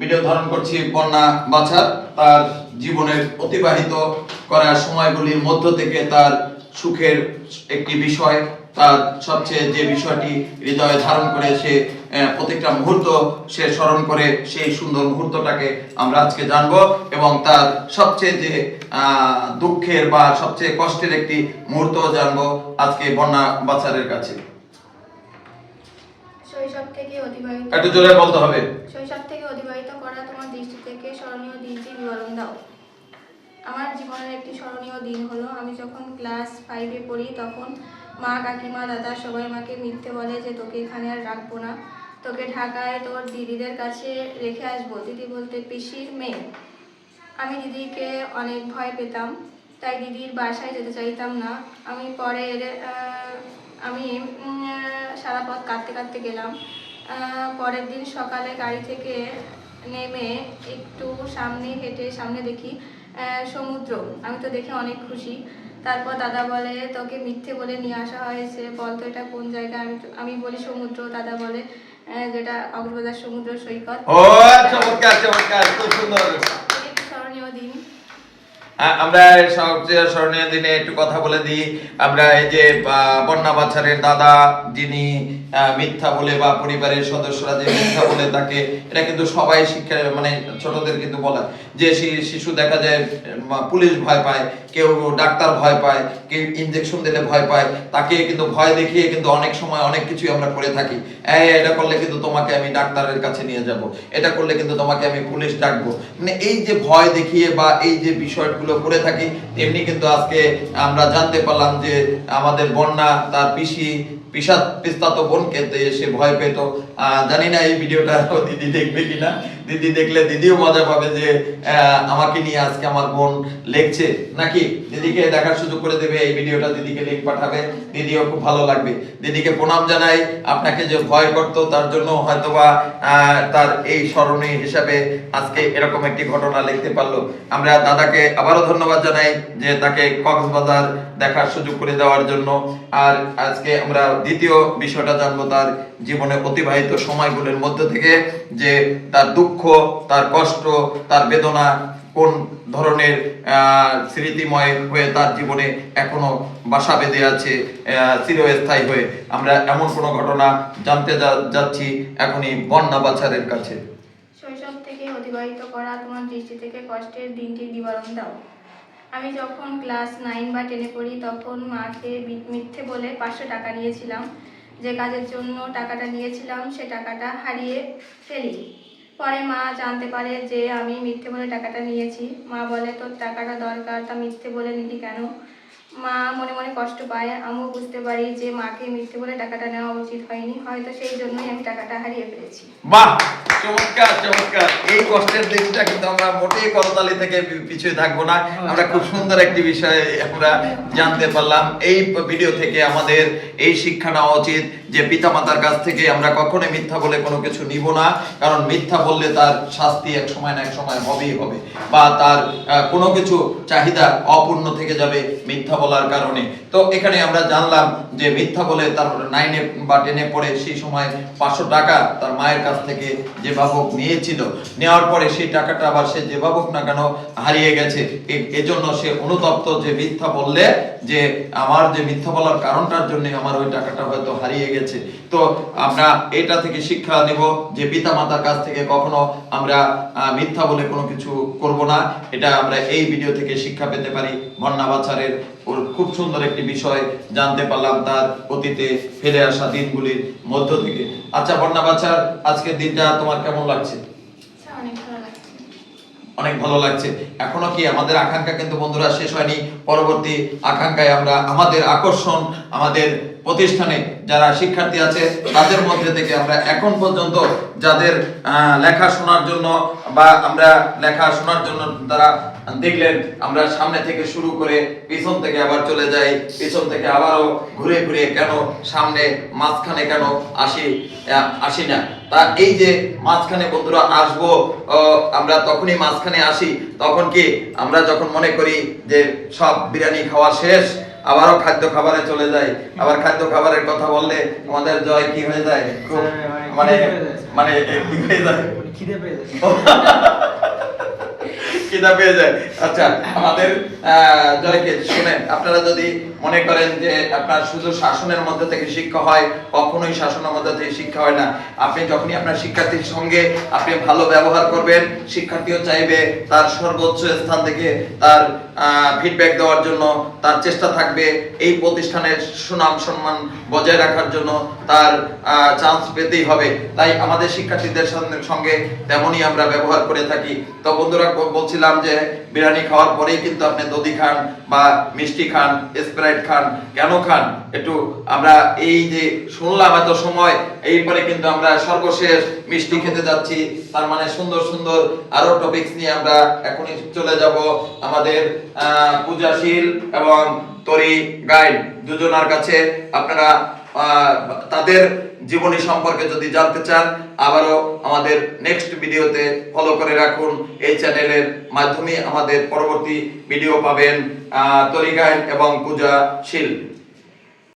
Video ধারণ করছি বন্যা বাছার, তার জীবনের অতিবাহিত করা সময়গুলির মধ্য থেকে তার সুখের একটি বিষয়, তার সবচেয়ে যে বিষয়টি হৃদয়ে ধারণ করে সে প্রত্যেকটা মুহূর্ত সে স্মরণ করে, সেই সুন্দর মুহূর্তটাকে আমরা আজকে জানব এবং তার সবচেয়ে যে দুঃখের বা সবচেয়ে কষ্টের একটি মুহূর্ত জানব আজকে বন্যা বাছারের কাছে। শৈশব থেকে অতিবাহিত একটু জোরে বলতে হবে। শৈশব থেকে অতিবাহিত করা তোমার দৃষ্টি থেকে স্মরণীয় দিনটি বিবরণ দাও। আমার জীবনের একটি স্মরণীয় দিন হলো আমি যখন ক্লাস ফাইভে পড়ি তখন মা কাকিমা দাদা সবাই আমাকে মিথ্যে বলে যে তোকে এখানে আর রাখব না। তোকে ঢাকায় তোর দিদিদের কাছে রেখে আসব। দিদি বলতে পিসির মেয়ে। আমি দিদিকে অনেক ভয় পেতাম তাই দিদির বাসায় যেতে চাইতাম না। আমি পরে আমি সারা পথ কাঁদতে কাঁদতে গেলাম। পরের দিন সকালে গাড়ি থেকে নেমে একটু সামনে হেঁটে সামনে দেখি সমুদ্র। আমি তো দেখে অনেক খুশি। তারপর দাদা বলে, তোকে মিথ্যে বলে নিয়ে আসা হয়েছে। বল তো এটা কোন জায়গা আমি আমি বলি সমুদ্র। দাদা বলে যেটা কক্সবাজার সমুদ্র সৈকত। ও, চমৎকার চমৎকার। খুব সুন্দর একটি স্মরণীয় দিন আ- আমরা সবচেয়ে স্মরণীয় দিনে একটু কথা বলে দিই। আমরা এই যে বন্যা বাচ্চারের দাদা, যিনি মিথ্যা বলে বা পরিবারের সদস্যরা যে মিথ্যা বলে তাকে, এটা কিন্তু সবাই শিক্ষা মানে ছোটদের কিন্তু বলা। যে শিশু দেখা যায় পুলিশ ভয় পায়, কেউ ডাক্তার ভয় পায়, কেউ ইনজেকশন দিলে ভয় পায়, তাকে কিন্তু ভয় দেখিয়ে কিন্তু অনেক সময় অনেক কিছুই আমরা করে থাকি। এটা করলে কিন্তু তোমাকে আমি ডাক্তারের কাছে নিয়ে যাব। এটা করলে কিন্তু তোমাকে আমি পুলিশ ডাকবো। মানে এই যে ভয় দেখিয়ে বা এই যে বিষয়গুলো করে থাকি, তেমনি কিন্তু আজকে আমরা জানতে পারলাম যে আমাদের বন্যা, তার পিসি পিসা পিস্তাতো বোনকে তে- সে ভয় পেত। জানি না এই ভিডিওটা দিদি দেখবে কিনা। দিদি দেখলে দিদিও মজা পাবে যে আমাকে নিয়ে আজকে আমার বোন লেখছে। নাকি? দিদিকে দেখার সুযোগ করে দেবে, এই ভিডিওটা দিদিকে লিঙ্ক পাঠাবে। দিদিও খুব ভালো লাগবে। দিদিকে প্রণাম জানাই। আপনাকে যে ভয় করতো, তার জন্য হয়তোবা তার এই স্মরণীয় হিসাবে আজকে এরকম একটি ঘটনা লিখতে পারল। আমরা দাদাকে আবারও ধন্যবাদ জানাই যে তাকে কক্সবাজার দেখার সুযোগ করে দেওয়ার জন্য। আর আজকে আমরা দ্বিতীয় বিষয়টা জানব তার জীবনে অতিবাহিত সময়গুলোর মধ্যে থেকে, যে তার দুঃখ তার কষ্ট, তার বেদনা কোন ধরনের স্মৃতিময় হয়ে তার জীবনে এখনও বাসা বেঁধে আছে চিরস্থায়ী হয়ে। আমরা এমন কোনো ঘটনা জানতে যাচ্ছি এখনই বন্যা বাছারের কাছে। শৈশব থেকে অতিবাহিত করা তোমার দৃষ্টি থেকে কষ্টের দিনটির বিবরণ দাও। আমি যখন ক্লাস নাইন বা টেনে পড়ি, তখন মাকে মিথ্যে বলে পাঁচশো টাকা নিয়েছিলাম। যে কাজের জন্য টাকাটা নিয়েছিলাম, সে টাকাটা হারিয়ে ফেলি। পরে মা জানতে পারে যে আমি মিথ্যে বলে টাকাটা নিয়েছি। মা বলে, তোর টাকাটা দরকার। তা মিথ্যে বলে নিলি কেন? মা মনে মনে কষ্ট পায়, আমিও বুঝতে পারি যে মাকে মিথ্যে বলে টাকাটা নেওয়া উচিত হয়নি, হয়তো সেই জন্যই আমি টাকাটা হারিয়ে ফেলেছি। বাহ! চমৎকার চমৎকার। এই কষ্টের দিনটা কিন্তু আমরা মোটেই করতালি থেকে পিছুয়ে থাকব না। আমরা খুব সুন্দর একটি বিষয় আমরা জানতে পারলাম। এই ভিডিও থেকে আমাদের এই শিক্ষা নেওয়া উচিত যে পিতামাতার কাছ থেকে আমরা কখনোই মিথ্যা বলে কোনো কিছু নিব না, কারণ মিথ্যা বললে তার শাস্তি এক সময় না এক সময় হবেই হবে, বা তার কোনো কিছু চাহিদা অপূর্ণ থেকে যাবে, মিথ্যা বলার কারণে। তো এখানে আমরা জানলাম যে মিথ্যা বলে তার নাইনে বা টেনে পড়ে সেই সময় পাঁচশো টাকা তার মায়ের কাছ থেকে যে ভাবক নিয়েছিল। নেওয়ার পরে সেই টাকাটা আবার সে যে ভাবক না কেন হারিয়ে গেছে। এজন্য সে অনুতপ্ত যে মিথ্যা বললে যে আমার যে মিথ্যা বলার কারণটার জন্য আমার ওই টাকাটা হয়তো হারিয়ে গেছে। তো আমরা এটা থেকে শিক্ষা নেব যে পিতা মাতার কাছ থেকে কখনো আমরা মিথ্যা বলে কোনো কিছু করব না। এটা আমরা এই ভিডিও থেকে শিক্ষা পেতে পারি। বন্যা বাছারের ওর খুব সুন্দর একটি বিষয় জানতে পারলাম তার অতীতে ফেলে আসা দিনগুলির মধ্য থেকে। আচ্ছা বন্যা বাছার আজকের দিনটা তোমার কেমন লাগছে? আচ্ছা, অনেক ভালো লাগছে। অনেক ভালো লাগছে। এখনও কি আমাদের আকাঙ্ক্ষা কিন্তু বন্ধুরা শেষ হয়নি? পরবর্তী আকাঙ্ক্ষায় আমরা আমাদের আকর্ষণ আমাদের প্রতিষ্ঠানে যারা শিক্ষার্থী আছে, তাদের মধ্যে থেকে আমরা এখন পর্যন্ত যাদের লেখা শোনার জন্য বা আমরা লেখা শোনার জন্য তারা দেখলেন, আমরা সামনে থেকে শুরু করে পিছন থেকে আবার চলে যাই, পিছন থেকে আবারও ঘুরে ঘুরে কেন সামনে মাঝখানে কেন আসি আসি না। তা এই যে মাঝখানে বন্ধুরা আসব আমরা তখনই মাঝখানে আসি, তখন কি আমরা যখন মনে করি যে সব বিরিয়ানি খাওয়া শেষ আবারও খাদ্য খাবারে চলে যায়। আবার খাদ্য খাবারের কথা বললে আমাদের জয় কি হয়ে যায়? খুব মানে। মানে কি হয়ে যায়? মানে খিদে পেয়ে যায়। খিদা পেয়ে যায়। আচ্ছা আমাদের আহ, জয়কে শুনেন। আপনারা যদি মনে করেন যে আপনার শুধু শাসনের মধ্যে থেকে শিক্ষা হয়, কখনোই শাসনের মধ্যে থেকে শিক্ষা হয় না। আপনি যখনই আপনার শিক্ষার্থীর সঙ্গে আপনি ভালো ব্যবহার করবেন, শিক্ষার্থীও চাইবে তার সর্বোচ্চ স্থান থেকে তার ফিডব্যাক দেওয়ার জন্য, তার চেষ্টা থাকবে এই প্রতিষ্ঠানের সুনাম সম্মান বজায় রাখার জন্য তার চান্স পেতেই হবে। তাই আমাদের শিক্ষার্থীদের সঙ্গে- তেমনই আমরা ব্যবহার করে থাকি। তো বন্ধুরা, বলছিলাম যে বিরিয়ানি খাওয়ার পরেই কিন্তু আপনি দধি খান বা মিষ্টি খান, স্প্রাইট খান কেন খান, একটু আমরা এই যে শুনলাম এত সময় এইপরে কিন্তু আমরা সর্বশেষ মিষ্টি খেতে যাচ্ছি, তার মানে সুন্দর সুন্দর আরও টপিকস নিয়ে আমরা এখনই চলে যাব আমাদের পূজাশীল এবং তরি গাইড দুজনার কাছে। আপনারা তাদের জীবনী সম্পর্কে যদি জানতে চান আবারও আমাদের নেক্সট ভিডিওতে ফলো করে রাখুন। এই চ্যানেলের মাধ্যমে আমাদের পরবর্তী ভিডিও পাবেন আহ, তরি গাইড এবং পূজাশীল।